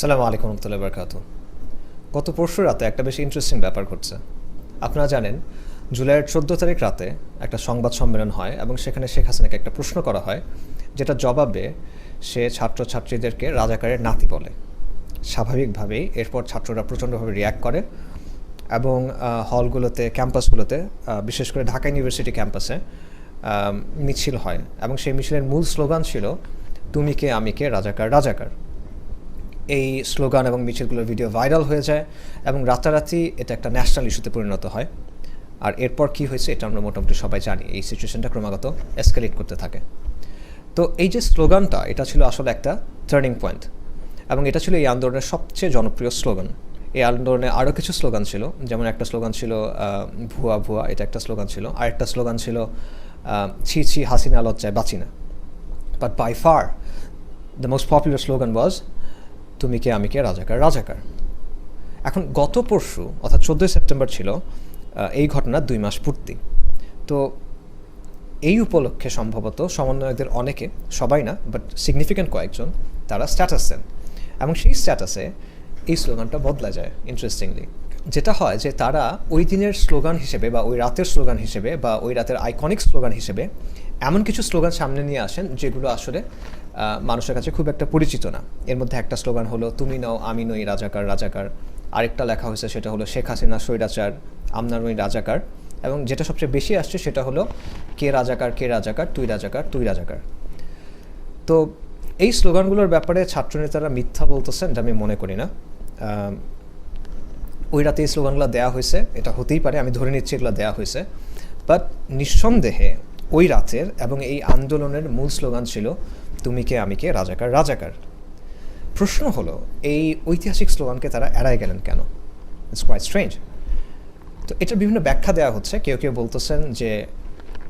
সালাম আলাইকুম রহমতুল্লাহ বরকাত গত পরশু রাতে একটা বেশ ইন্টারেস্টিং ব্যাপার ঘটছে। আপনারা জানেন, জুলাইয়ের চোদ্দ তারিখ রাতে একটা সংবাদ সম্মেলন হয় এবং সেখানে শেখ হাসিনাকে একটা প্রশ্ন করা হয়, যেটা জবাবে সে ছাত্রছাত্রীদেরকে রাজাকারের নাতি বলে। স্বাভাবিকভাবেই এরপর ছাত্ররা প্রচণ্ডভাবে রিয়্যাক্ট করে এবং হলগুলোতে ক্যাম্পাসগুলোতে বিশেষ করে ঢাকা ইউনিভার্সিটি ক্যাম্পাসে মিছিল হয়। এবং সেই মিছিলের মূল স্লোগান ছিল, তুমি কে, আমি কে, রাজাকার রাজাকার। এই স্লোগান এবং মিছিলগুলোর ভিডিও ভাইরাল হয়ে যায় এবং রাতারাতি এটা একটা ন্যাশনাল ইস্যুতে পরিণত হয়। আর এরপর কি হয়েছে এটা আমরা মোটামুটি সবাই জানি। এই সিচুয়েশনটা ক্রমাগত এসকালেট করতে থাকে। তো এই যে স্লোগানটা, এটা ছিল আসলে একটা টার্নিং পয়েন্ট এবং এটা ছিল এই আন্দোলনের সবচেয়ে জনপ্রিয় স্লোগান। এই আন্দোলনে আরও কিছু স্লোগান ছিল, যেমন একটা স্লোগান ছিল ভুয়া ভুয়া, এটা একটা স্লোগান ছিল। আর একটা স্লোগান ছিল ছি ছি হাসিনা লজ্জায় বাঁচি না। But by far the most popular slogan was তুমি কে? আমি কে? রাজাকার। রাজাকার। এখন গত পরশু, অর্থাৎ চোদ্দোই সেপ্টেম্বর ছিল এই ঘটনার দুই মাস পূর্তি। তো এই উপলক্ষে সম্ভবত সমন্বয়কদের অনেকে, সবাই না বাট সিগনিফিক্যান্ট কয়েকজন, তারা স্ট্যাটাস দেন। এবং সেই স্ট্যাটাসে এই স্লোগানটা বদলা যায় ইন্টারেস্টিংলি যেটা হয় যে তারা ওই দিনের স্লোগান হিসেবে বা ওই রাতের স্লোগান হিসেবে বা ওই রাতের আইকনিক স্লোগান হিসেবে এমন কিছু স্লোগান সামনে নিয়ে আসেন যেগুলো আসলে মানুষের কাছে খুব একটা পরিচিত না। এর মধ্যে একটা স্লোগান হলো, তুমি নাও, আমি নই রাজাকার রাজাকার। আরেকটা লেখা হয়েছে, সেটা হলো, শেখ হাসিনা স্বৈরাচার আমনা নই রাজাকার। এবং যেটা সবচেয়ে বেশি আসছে, সেটা হলো, কে রাজাকার কে রাজাকার? তুই রাজাকার তুই রাজাকার। তো এই স্লোগানগুলোর ব্যাপারে ছাত্রনেতারা মিথ্যা বলতেছেন এটা আমি মনে করি না। ওই রাতে এই স্লোগানগুলো দেওয়া হয়েছে, এটা হতেই পারে, আমি ধরে নিচ্ছি এগুলো দেওয়া হয়েছে। বাট নিঃসন্দেহে ওই রাতের এবং এই আন্দোলনের মূল স্লোগান ছিল, তুমি কে, আমি কে, রাজাকার রাজাকার। প্রশ্ন হলো, এই ঐতিহাসিক স্লোগানকে তারা এড়ায় গেলেন কেন? ইটস কোয়াইট স্ট্রেঞ্জ তো এটার বিভিন্ন ব্যাখ্যা দেওয়া হচ্ছে। কেউ কেউ বলতেছেন যে,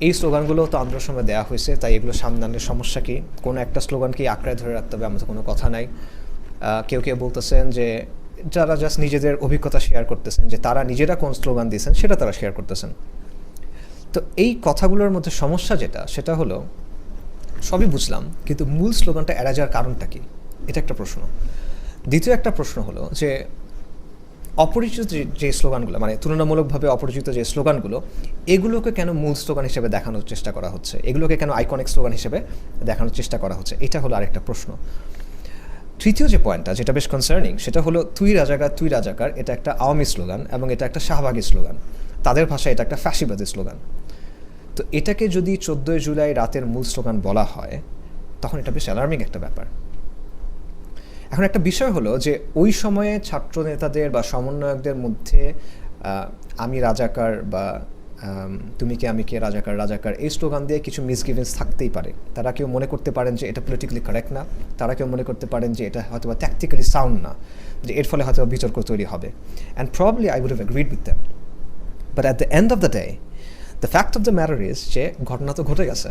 এই স্লোগানগুলো তো আন্দোলনের সময় দেওয়া হয়েছে, তাই এগুলো সামনের সমস্যা কি? কোনো একটা স্লোগানকেই আঁকড়ায় ধরে রাখতে হবে, আমাদের কোনো কথা নাই। কেউ কেউ বলতেছেন যে, যারা জাস্ট নিজেদের অভিজ্ঞতা শেয়ার করতেছেন, যে তারা নিজেরা কোন স্লোগান দিয়েছেন, সেটা তারা শেয়ার করতেছেন। তো এই কথাগুলোর মধ্যে সমস্যা যেটা, সেটা হলো, সবই বুঝলাম, কিন্তু মূল স্লোগানটা এড়া যাওয়ার কারণটা কি? এটা একটা প্রশ্ন। দ্বিতীয় একটা প্রশ্ন হলো যে, অপরিচিত যে- স্লোগানগুলো মানে তুলনামূলকভাবে অপরিচিত যে স্লোগানগুলো, এগুলোকে কেন মূল স্লোগান হিসেবে দেখানোর চেষ্টা করা হচ্ছে? এগুলোকে কেন আইকনিক স্লোগান হিসেবে দেখানোর চেষ্টা করা হচ্ছে? এটা হলো আরেকটা প্রশ্ন। তৃতীয় যে পয়েন্টটা যেটা বেশ কনসার্নিং সেটা হলো তুই রাজাকার তুই রাজাকার, এটা একটা আওয়ামী স্লোগান এবং এটা একটা শাহবাগী স্লোগান। তাদের ভাষায় এটা একটা ফ্যাসিবাদী স্লোগান। তো এটাকে যদি চোদ্দোই জুলাই রাতের মূল স্লোগান বলা হয়, তখন এটা বেশ অ্যালার্মিং একটা ব্যাপার। এখন একটা বিষয় হলো যে, ওই সময়ে ছাত্র নেতাদের বা সমন্বয়কদের মধ্যে আমি রাজাকার বা তুমি কে, আমি কে, রাজাকার রাজাকার, এই স্লোগান দিয়ে কিছু মিসগিভেন্স থাকতেই পারে। তারা কেউ মনে করতে পারেন যে, এটা পলিটিক্যালি কারেক্ট না। তারা কেউ মনে করতে পারেন যে, এটা হয়তো বা ট্যাকটিক্যালি সাউন্ড না। যে, এর ফলে হয়তো বিতর্ক তৈরি হবে। And probably I would have agreed with them but at the end of the day the fact of the matter is যে ঘটনা তো ঘটে গেছে,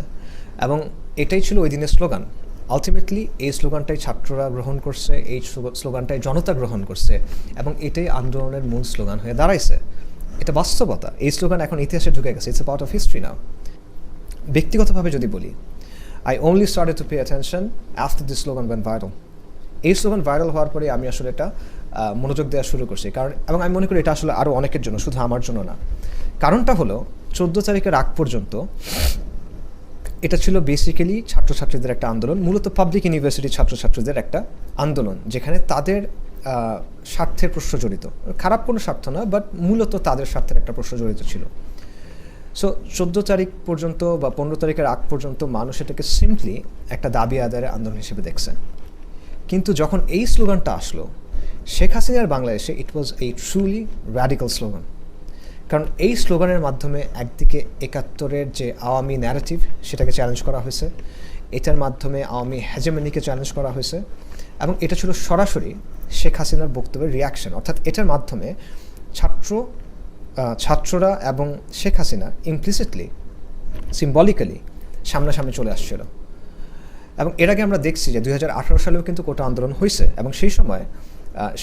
এবং এটাই ছিল ওই দিনের স্লোগান। আলটিমেটলি এই স্লোগানটাই ছাত্ররা গ্রহণ করছে, এই স্লো- স্লোগানটাই জনতা গ্রহণ করছে, এবং এটাই আন্দোলনের মূল স্লোগান হয়ে দাঁড়াইছে। এটা বাস্তবতা। এই স্লোগান এখন ইতিহাসে ঢুকে গেছে। It's a part of history now ব্যক্তিগতভাবে যদি বলি I only started to pay attention after this slogan went viral এই স্লোগান ভাইরাল হওয়ার পরে আমি আসলে এটা মনোযোগ দেওয়া শুরু করছি। কারণ, এবং আমি মনে করি এটা আসলে আরও অনেকের জন্য, শুধু আমার জন্য না। কারণটা হলো চোদ্দ তারিখের আগ পর্যন্ত এটা ছিল বেসিক্যালি ছাত্রছাত্রীদের একটা আন্দোলন, মূলত পাবলিক ইউনিভার্সিটির ছাত্রছাত্রীদের একটা আন্দোলন, যেখানে তাদের স্বার্থের প্রশ্ন জড়িত। খারাপ কোনো স্বার্থ না বাট মূলত তাদের স্বার্থের একটা প্রশ্ন জড়িত ছিল। সো চোদ্দ তারিখ পর্যন্ত বা পনেরো তারিখের আগ পর্যন্ত মানুষ এটাকে সিম্পলি একটা দাবি আদায়ের আন্দোলন হিসেবে দেখছে কিন্তু যখন এই স্লোগানটা আসলো, শেখ হাসিনার বাংলাদেশে ইট ওয়াজ এই ট্রুলি র্যাডিক্যাল স্লোগান কারণ এই স্লোগানের মাধ্যমে একদিকে একাত্তরের যে আওয়ামী ন্যারেটিভ সেটাকে চ্যালেঞ্জ করা হয়েছে, এটার মাধ্যমে আওয়ামী হেজেমনিকে চ্যালেঞ্জ করা হয়েছে এবং এটা ছিল সরাসরি শেখ হাসিনার বক্তব্যের রিয়াকশন অর্থাৎ এটার মাধ্যমে ছাত্র ছাত্ররা এবং শেখ হাসিনা ইমপ্লিসিটলি সিম্বলিক্যালি সামনাসামনি চলে আসছিল। এবং এর আগে আমরা দেখছি যে দু হাজার আঠারো সালেও কিন্তু কোটা আন্দোলন হয়েছে এবং সেই সময়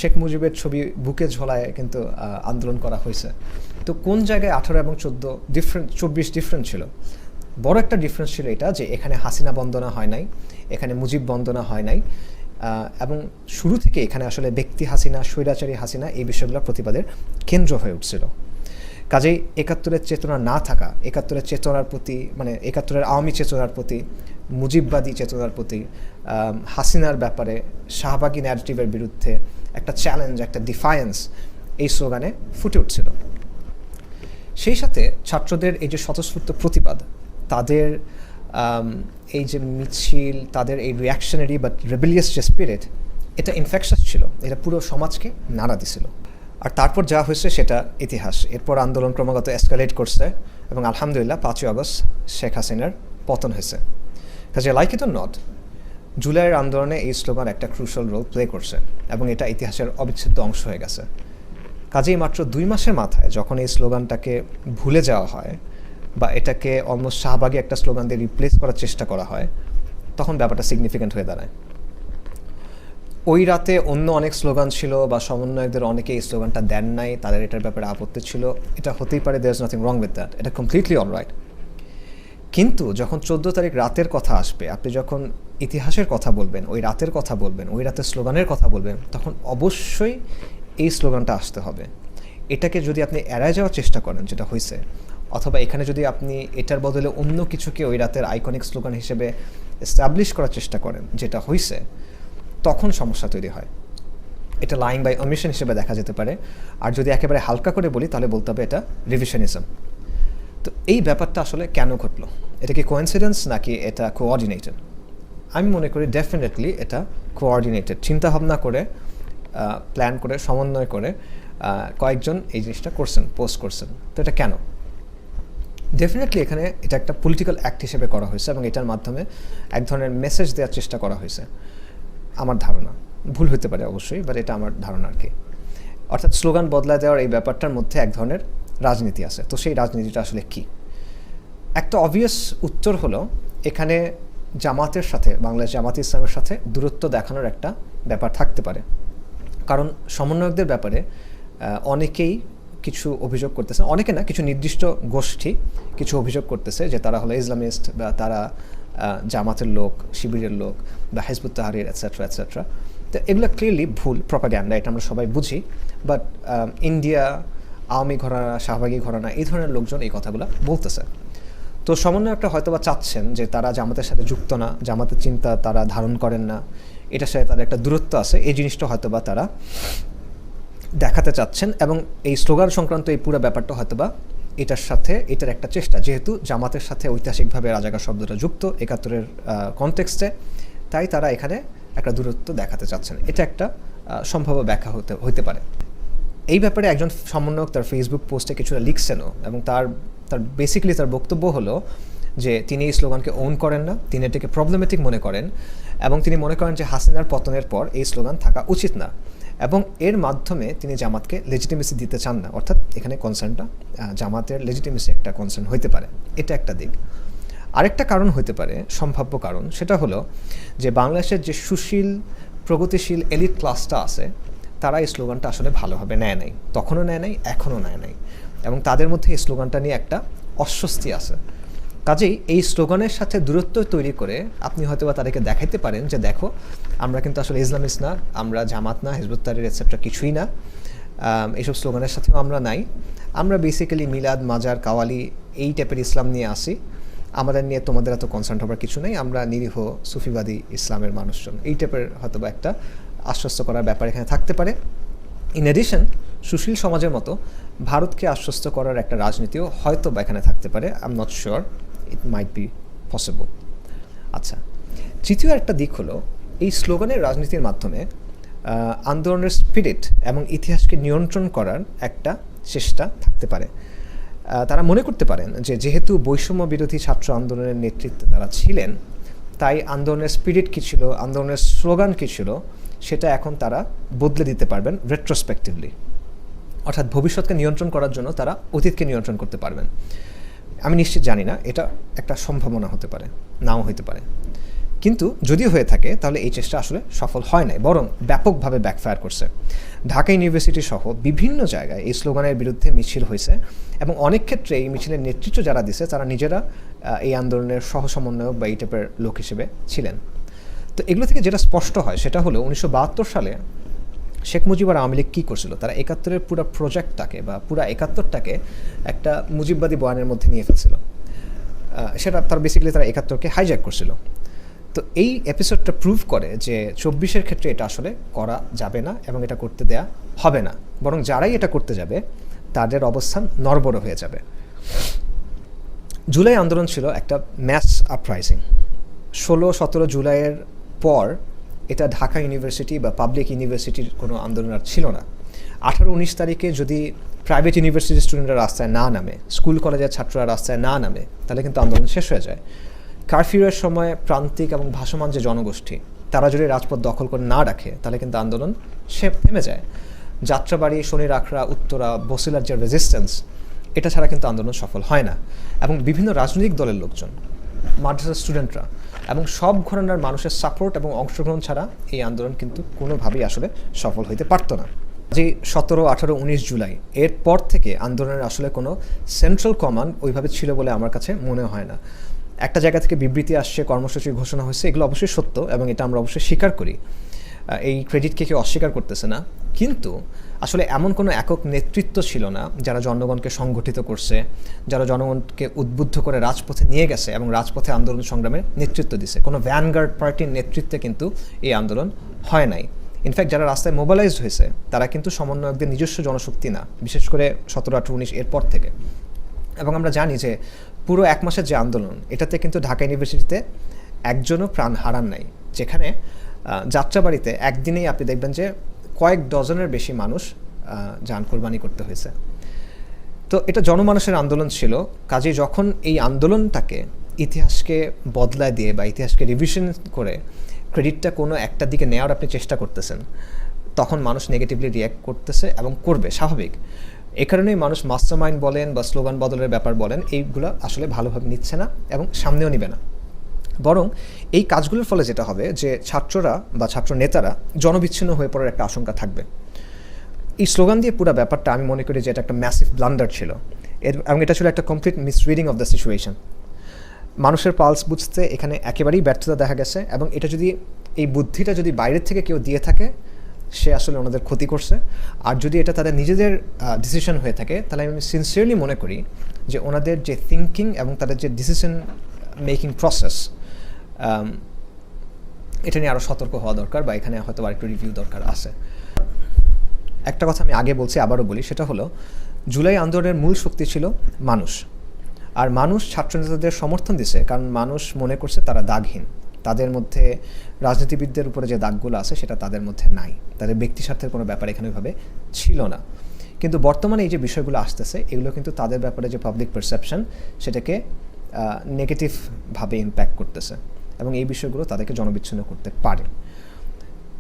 শেখ মুজিবের ছবি বুকে ঝোলায় কিন্তু আন্দোলন করা হয়েছে। তো কোন জায়গায় আঠারো এবং চোদ্দ ডিফারেন্ট চব্বিশ ডিফারেন্ট ছিল? বড় একটা ডিফারেন্স ছিল এটা যে এখানে হাসিনা বন্দনা হয় নাই, এখানে মুজিব বন্দনা হয় নাই এবং শুরু থেকে এখানে আসলে ব্যক্তি হাসিনা, স্বৈরাচারী হাসিনা এই বিষয়গুলো প্রতিবাদের কেন্দ্র হয়ে উঠছিল। কাজেই একাত্তরের চেতনা না থাকা, একাত্তরের চেতনার প্রতি মানে একাত্তরের আওয়ামী চেতনার প্রতি, মুজিববাদী চেতনার প্রতি হাসিনার ব্যাপারে শাহবাগী ন্যারেটিভের বিরুদ্ধে একটা চ্যালেঞ্জ একটা ডিফায়েন্স এই স্লোগানে ফুটে উঠছিল। সেই সাথে ছাত্রদের এই যে স্বতঃস্ফূর্ত প্রতিবাদ, তাদের এই যে মিছিল, তাদের এই রিয়াকশনারি বা রেবেলিয়াস যে স্পিরিট এটা ইনফেকশাস ছিল। এটা পুরো সমাজকে নাড়া দিছিল। আর তারপর যা হয়েছে সেটা ইতিহাস। এরপর আন্দোলন ক্রমাগত এসকালেট করছে এবং আলহামদুলিল্লাহ পাঁচই আগস্ট শেখ হাসিনার পতন হয়েছে। কাজে লাইক ইট নট জুলাইয়ের আন্দোলনে এই স্লোগান একটা ক্রুশাল রোল প্লে করছে এবং এটা ইতিহাসের অবিচ্ছেদ্য অংশ হয়ে গেছে। কাজেই মাত্র দুই মাসের মাথায় যখন এই স্লোগানটাকে ভুলে যাওয়া হয় বা এটাকে অলমোস্ট শাহবাগে একটা স্লোগান দিয়ে রিপ্লেস করার চেষ্টা করা হয়, তখন ব্যাপারটা সিগনিফিক্যান্ট হয়ে দাঁড়ায়। ওই রাতে অন্য অনেক স্লোগান ছিল বা সমন্বয়কদের অনেকে এই স্লোগানটা দেন নাই, তাদের এটার ব্যাপারে আপত্তি ছিল। এটা হতেই পারে there is nothing wrong with that এটা কমপ্লিটলি অল রাইট কিন্তু যখন চোদ্দ তারিখ রাতের কথা আসবে, আপনি যখন ইতিহাসের কথা বলবেন, ওই রাতের কথা বলবেন, ওই রাতের স্লোগানের কথা বলবেন, তখন অবশ্যই এই স্লোগানটা আসতে হবে। এটাকে যদি আপনি এড়ায় যাওয়ার চেষ্টা করেন, যেটা হয়েছে অথবা এখানে যদি আপনি এটার বদলে অন্য কিছুকে ওই রাতের আইকনিক স্লোগান হিসেবে এস্টাবলিশ করার চেষ্টা করেন, যেটা হয়েছে তখন সমস্যা তৈরি হয়। এটা লাইং বাই অমিশন হিসেবে দেখা যেতে পারে। আর যদি একেবারে হালকা করে বলি, তাহলে বলতে হবে এটা রিভিশনিজম তো এই ব্যাপারটা আসলে কেন ঘটলো? এটা কি কোয়েন্সিডেন্স নাকি এটা কোঅর্ডিনেটেড আমি মনে করি ডেফিনেটলি এটা কোঅর্ডিনেটেড চিন্তাভাবনা করে প্ল্যান করে, সমন্বয় করে কয়েকজন এই জিনিসটা করছেন পোস্ট করছেন। তো এটা কেন? ডেফিনেটলি এখানে এটা একটা পলিটিক্যাল অ্যাক্ট হিসেবে করা হয়েছে এবং এটার মাধ্যমে এক ধরনের মেসেজ দেওয়ার চেষ্টা করা হয়েছে। আমার ধারণা। ভুল হতে পারে অবশ্যই বাট এটা আমার ধারণা আর কি। অর্থাৎ স্লোগান বদলায় দেওয়ার এই ব্যাপারটার মধ্যে এক ধরনের রাজনীতি আছে। তো সেই রাজনীতিটা আসলে কি? একটা অবভিয়াস উত্তর হলো, এখানে জামাতের সাথে, বাংলাদেশ জামাত ইসলামের সাথে দূরত্ব দেখানোর একটা ব্যাপার থাকতে পারে। কারণ সমন্বয়কদের ব্যাপারে অনেকেই কিছু অভিযোগ করতেছে। অনেকে না, কিছু নির্দিষ্ট গোষ্ঠী কিছু অভিযোগ করতেছে যে তারা হলো ইসলামিস্ট বা তারা জামাতের লোক, শিবিরের লোক বা হেজবুত তাহারির এটসেট্রা এটসেট্রা তো এগুলো ক্লিয়ারলি ভুল প্রপাগ্যান্ডা এটা আমরা সবাই বুঝি। বাট ইন্ডিয়া আওয়ামী ঘরানা, শাহবাগী ঘরানা, এই ধরনের লোকজন এই কথাগুলো বলতেছে। তো সমন্বয়কটা হয়তো বা চাচ্ছেন যে তারা জামাতের সাথে যুক্ত না, জামাতের চিন্তা তারা ধারণ করেন না। এটার সাথে তাদের একটা দূরত্ব আছে, এই জিনিসটা হয়তো বা তারা দেখাতে চাচ্ছেন এবং এই স্লোগান সংক্রান্ত এই পুরো ব্যাপারটা হয়তো বা এটার সাথে, এটার একটা চেষ্টা। যেহেতু জামাতের সাথে ঐতিহাসিকভাবে রাজাকার শব্দটা যুক্ত, একাত্তরের কনটেক্সটে তাই তারা এখানে একটা দূরত্ব দেখাতে চাচ্ছেন। এটা একটা সম্ভাব্য ব্যাখ্যা হতে হতে পারে। এই ব্যাপারে একজন সমন্বয়ক তার ফেসবুক পোস্টে কিছুটা লিখছেনও এবং তার তার বেসিক্যালি তার বক্তব্য হলো যে তিনি এই স্লোগানকে ওন করেন না, তিনি এটাকে প্রবলেমেটিক মনে করেন। এবং তিনি মনে করেন যে হাসিনার পতনের পর এই স্লোগান থাকা উচিত না। এবং এর মাধ্যমে তিনি জামাতকে লেজিটিমেসি দিতে চান না। অর্থাৎ এখানে কনসার্নটা জামাতের লেজিটিমেসি একটা কনসার্ন হইতে পারে। এটা একটা দিক। আরেকটা কারণ হতে পারে, সম্ভাব্য কারণ, সেটা হলো যে বাংলাদেশের যে সুশীল, প্রগতিশীল এলিট ক্লাসটা আছে, তারা এই স্লোগানটা আসলে ভালোভাবে নেয় নাই। তখনও নেয় নাই, এখনও নেয় নাই। এবং তাদের মধ্যে এই স্লোগানটা নিয়ে একটা অস্বস্তি আছে। কাজেই এই স্লোগানের সাথে দূরত্ব তৈরি করে আপনি হয়তো বা তাদেরকে দেখাইতে পারেন যে দেখো, আমরা কিন্তু আসলে ইসলামিস্ট না, আমরা জামাত না হিজবুত তারির এটসেট্রা কিছুই না। এইসব স্লোগানের সাথেও আমরা নাই। আমরা বেসিক্যালি মিলাদ, মাজার, কাওয়ালি এই টাইপের ইসলাম নিয়ে আসি। আমাদের নিয়ে তোমাদের এত কনসার্ন হবার কিছু নেই। আমরা নিরীহ সুফিবাদী ইসলামের মানুষজন। এই টাইপের হয়তো বা একটা আশ্বস্ত করার ব্যাপার এখানে থাকতে পারে। ইন এডিশন সুশীল সমাজের মতো ভারতকে আশ্বস্ত করার একটা রাজনীতিও হয়তো বা এখানে থাকতে পারে। I am not sure it might be possible আচ্ছা তৃতীয় একটা দিক হলো, এই স্লোগানের রাজনীতির মাধ্যমে আন্দোলনের স্পিরিট এবং ইতিহাসকে নিয়ন্ত্রণ করার একটা চেষ্টা থাকতে পারে। তারা মনে করতে পারেন যে, যেহেতু বৈষম্য বিরোধী ছাত্র আন্দোলনের নেতৃত্বে তারা ছিলেন, তাই আন্দোলনের স্পিরিট কী ছিল, আন্দোলনের স্লোগান কী ছিল, সেটা এখন তারা বদলে দিতে পারবেন রেট্রোস্পেক্টিভলি অর্থাৎ ভবিষ্যৎকে নিয়ন্ত্রণ করার জন্য তারা অতীতকে নিয়ন্ত্রণ করতে পারবেন। আমি নিশ্চিত জানি না, এটা একটা সম্ভাবনা হতে পারে, নাও হতে পারে। কিন্তু যদি হয়ে থাকে, তাহলে এই চেষ্টা আসলে সফল হয় নাই, বরং ব্যাপকভাবে ব্যাকফায়ার করছে। ঢাকা ইউনিভার্সিটি সহ বিভিন্ন জায়গায় এই স্লোগানের বিরুদ্ধে মিছিল হয়েছে এবং অনেক ক্ষেত্রে এই মিছিলের নেতৃত্ব যারা দিছে, তারা নিজেরা এই আন্দোলনের সহ সমন্বয়ক বা এই টাইপের লোক হিসেবে ছিলেন। তো তো এগুলো থেকে যেটা স্পষ্ট হয়, সেটা হলো উনিশশো বাহাত্তর সালে শেখ মুজিব আর আওয়ামী লীগ কী করছিল? তারা একাত্তরের পুরো প্রজেক্টটাকে বা পুরো একাত্তরটাকে একটা মুজিববাদী বয়ানের মধ্যে নিয়ে ফেলছিল। সেটা তার বেসিক্যালি তারা একাত্তরকে হাইজ্যাক করছিল। তো এই এপিসোডটা প্রুভ করে যে চব্বিশের ক্ষেত্রে এটা আসলে করা যাবে না এবং এটা করতে দেয়া হবে না। বরং যারাই এটা করতে যাবে, তাদের অবস্থান নরবড় হয়ে যাবে। জুলাই আন্দোলন ছিল একটা ম্যাস আপরাইজিং ষোলো, সতেরো জুলাইয়ের পর এটা ঢাকা ইউনিভার্সিটি বা পাবলিক ইউনিভার্সিটির কোনো আন্দোলন আর ছিল না। আঠারো উনিশ তারিখে যদি প্রাইভেট ইউনিভার্সিটির স্টুডেন্টরা রাস্তায় না নামে স্কুল কলেজের ছাত্ররা রাস্তায় না নামে, তাহলে কিন্তু আন্দোলন শেষ হয়ে যায়। কারফিউয়ের সময় প্রান্তিক এবং ভাসমান যে জনগোষ্ঠী, তারা যদি রাজপথ দখল করে না রাখে, তাহলে কিন্তু আন্দোলন সে থেমে যায়। যাত্রাবাড়ি শনির আখড়া উত্তরা, বসিলার যে রেজিস্ট্যান্স এটা ছাড়া কিন্তু আন্দোলন সফল হয় না। এবং বিভিন্ন রাজনৈতিক দলের লোকজন, মাদ্রাসার স্টুডেন্টরা এবং সব ঘরানার মানুষের সাপোর্ট এবং অংশগ্রহণ ছাড়া এই আন্দোলন কিন্তু কোনোভাবেই আসলে সফল হইতে পারতো না। যে সতেরো, আঠারো, উনিশ জুলাই এরপর থেকে আন্দোলনের আসলে কোনো সেন্ট্রাল কমান্ড ওইভাবে ছিল বলে আমার কাছে মনে হয় না। একটা জায়গা থেকে বিবৃতি আসছে, কর্মসূচি ঘোষণা হয়েছে, এগুলো অবশ্যই সত্য এবং এটা আমরা অবশ্যই স্বীকার করি। এই ক্রেডিটকে কেউ অস্বীকার করতেছে না। কিন্তু আসলে এমন কোনো একক নেতৃত্ব ছিল না যারা জনগণকে সংগঠিত করছে, যারা জনগণকে উদ্বুদ্ধ করে রাজপথে নিয়ে গেছে এবং রাজপথে আন্দোলন সংগ্রামে নেতৃত্ব দিছে। কোনো ভ্যানগার্ড পার্টির নেতৃত্বে কিন্তু এই আন্দোলন হয় নাই। ইনফ্যাক্ট যারা রাস্তায় মোবালাইজড হয়েছে, তারা কিন্তু সমন্বয়কদের নিজস্ব জনশক্তি না, বিশেষ করে সতেরো, আঠারো, উনিশ এরপর থেকে। এবং আমরা জানি যে পুরো এক মাসের যে আন্দোলন, এটাতে কিন্তু ঢাকা ইউনিভার্সিটিতে একজনও প্রাণ হারান নাই, যেখানে যাত্রাবাড়িতে একদিনেই আপনি দেখবেন যে কয়েক ডজনের বেশি মানুষ যান কোরবানি করতে হয়েছে। তো এটা জনমানুষের আন্দোলন ছিল। কাজে যখন এই আন্দোলনটাকে ইতিহাসকে বদলায় দিয়ে বা ইতিহাসকে রিভিশন করে ক্রেডিটটা কোনো একটা দিকে নেওয়ার আপনি চেষ্টা করতেছেন, তখন মানুষ নেগেটিভলি রিয়্যাক্ট করতেছে এবং করবে, স্বাভাবিক। এ কারণেই মানুষ মাস্টার মাইন্ড বলেন বা স্লোগান বদলের ব্যাপার বলেন, এইগুলো আসলে ভালোভাবে নিচ্ছে না এবং সামনেও নিবে না। বরং এই কাজগুলোর ফলে যেটা হবে যে ছাত্ররা বা ছাত্র নেতারা জনবিচ্ছিন্ন হয়ে পড়ার একটা আশঙ্কা থাকবে। এই স্লোগান দিয়ে পুরো ব্যাপারটা আমি মনে করি যে এটা একটা ম্যাসিভ ব্লান্ডার ছিল। এর, এবং এটা ছিল একটা complete misreading of the situation মানুষের পালস বুঝতে এখানে একেবারেই ব্যর্থতা দেখা গেছে এবং এটা যদি, এই বুদ্ধিটা যদি বাইরের থেকে কেউ দিয়ে থাকে, সে আসলে ওনাদের ক্ষতি করছে। আর যদি এটা তাদের নিজেদের ডিসিশন হয়ে থাকে, তাহলে আমি সিনসিয়ারলি মনে করি যে ওনাদের যে থিঙ্কিং এবং তাদের যে ডিসিশন মেকিং প্রসেস এটা নিয়ে আরও সতর্ক হওয়া দরকার বা এখানে হয়তো আরেকটু রিভিউ দরকার আছে। একটা কথা আমি আগে বলছি, আবারও বলি, সেটা হলো, জুলাই আন্দোলনের মূল শক্তি ছিল মানুষ। আর মানুষ ছাত্রনেতাদের সমর্থন দিছে, কারণ মানুষ মনে করছে তারা দাগহীন। তাদের মধ্যে রাজনীতিবিদদের উপরে যে দাগগুলো আছে, সেটা তাদের মধ্যে নাই। তাদের ব্যক্তি স্বার্থের কোনো ব্যাপার এখানে ওইভাবে ছিল না। কিন্তু বর্তমানে এই যে বিষয়গুলো আসতেছে, এগুলো কিন্তু তাদের ব্যাপারে যে পাবলিক পারসেপশন সেটাকে নেগেটিভভাবে ইম্প্যাক্ট করতেছে। এবং এই বিষয়গুলো তাদেরকে জনবিচ্ছিন্ন করতে পারে।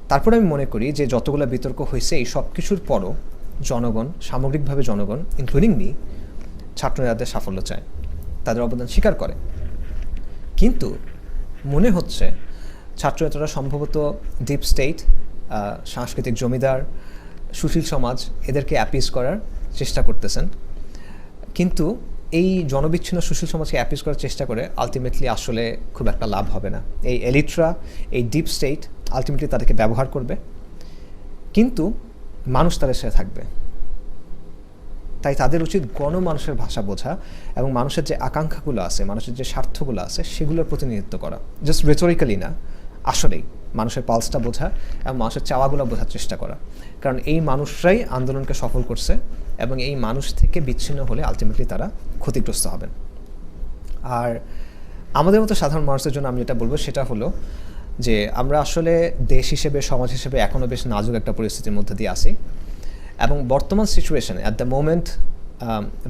তারপরে আমি মনে করি যে যতগুলো বিতর্ক হয়েছে, এই সব কিছুর পরও জনগণ, সামগ্রিকভাবে জনগণ ইনক্লুডিং মি ছাত্রনেতাদের সাফল্য চায়। তাদের অবদান স্বীকার করে। কিন্তু মনে হচ্ছে ছাত্রনেতারা সম্ভবত ডিপ স্টেট সাংস্কৃতিক জমিদার, সুশীল সমাজ, এদেরকে অ্যাপিস করার চেষ্টা করতেছেন। কিন্তু এই জনবিচ্ছিন্ন সুশীল সমাজকে অ্যাপিস করার চেষ্টা করে আলটিমেটলি আসলে খুব একটা লাভ হবে না। এই এলিট্রা এই ডিপ স্টেট আলটিমেটলি তাদেরকে ব্যবহার করবে। কিন্তু মানুষ তাদের সাথে থাকবে। তাই তাদের উচিত গণমানুষের ভাষা বোঝা এবং মানুষের যে আকাঙ্ক্ষাগুলো আছে, মানুষের যে স্বার্থগুলো আছে, সেগুলোর প্রতিনিধিত্ব করা। জাস্ট রেটোরিক্যালি না, আসলেই। মানুষের পালসটা বোঝা এবং মানুষের চাওয়াগুলো বোঝার চেষ্টা করা। কারণ এই মানুষরাই আন্দোলনকে সফল করছে এবং এই মানুষ থেকে বিচ্ছিন্ন হলে আলটিমেটলি তারা ক্ষতিগ্রস্ত হবেন। আর আমাদের মতো সাধারণ মানুষের জন্য আমি যেটা বলব সেটা হলো যে আমরা আসলে দেশ হিসেবে, সমাজ হিসেবে এখনও বেশ নাজুক একটা পরিস্থিতির মধ্যে দিয়ে আসি এবং বর্তমান সিচুয়েশনে অ্যাট দ্য মোমেন্ট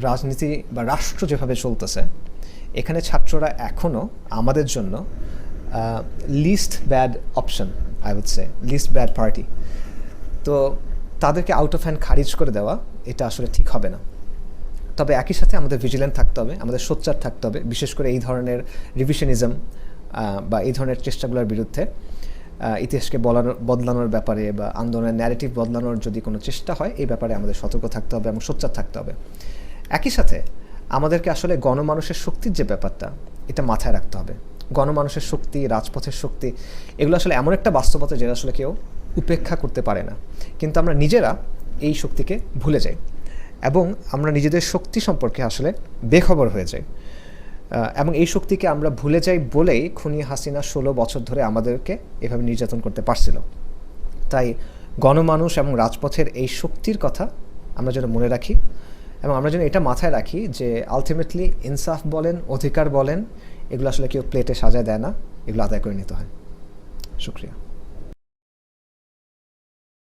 রাজনীতি বা রাষ্ট্র যেভাবে চলতেছে, এখানে ছাত্ররা এখনও আমাদের জন্য least bad option I would say least bad party তো তাদেরকে আউট অফ হ্যান্ড খারিজ করে দেওয়া, এটা আসলে ঠিক হবে না। তবে একই সাথে আমাদের ভিজিলেন্ট থাকতে হবে, আমাদের সোচ্চার থাকতে হবে, বিশেষ করে এই ধরনের রিভিশনিজম বা এই ধরনের চেষ্টাগুলোর বিরুদ্ধে ইতিহাসকে বলানোর বদলানোর ব্যাপারে বা আন্দোলনের ন্যারেটিভ বদলানোর যদি কোনো চেষ্টা হয়, এই ব্যাপারে আমাদের সতর্ক থাকতে হবে এবং সোচ্চার থাকতে হবে। একই সাথে আমাদেরকে আসলে গণমানুষের শক্তির যে ব্যাপারটা, এটা মাথায় রাখতে হবে। গণমানুষের শক্তি, রাজপথের শক্তি, এগুলো আসলে এমন একটা বাস্তবতা যেটা আসলে কেউ উপেক্ষা করতে পারে না। কিন্তু আমরা নিজেরা এই শক্তিকে ভুলে যাই এবং আমরা নিজেদের শক্তি সম্পর্কে আসলে বেখবর হয়ে যাই। এবং এই শক্তিকে আমরা ভুলে যাই বলেই খুনি হাসিনা ষোলো বছর ধরে আমাদেরকে এভাবে নির্যাতন করতে পারছিল। তাই গণমানুষ এবং রাজপথের এই শক্তির কথা আমরা যেন মনে রাখি এবং আমরা যেন এটা মাথায় রাখি যে আলটিমেটলি ইনসাফ বলেন, অধিকার বলেন এগুলো আসলে কেউ প্লেটে সাজায় দেয় না এগুলো আদায় করে নিতে হয়। শুক্রিয়া।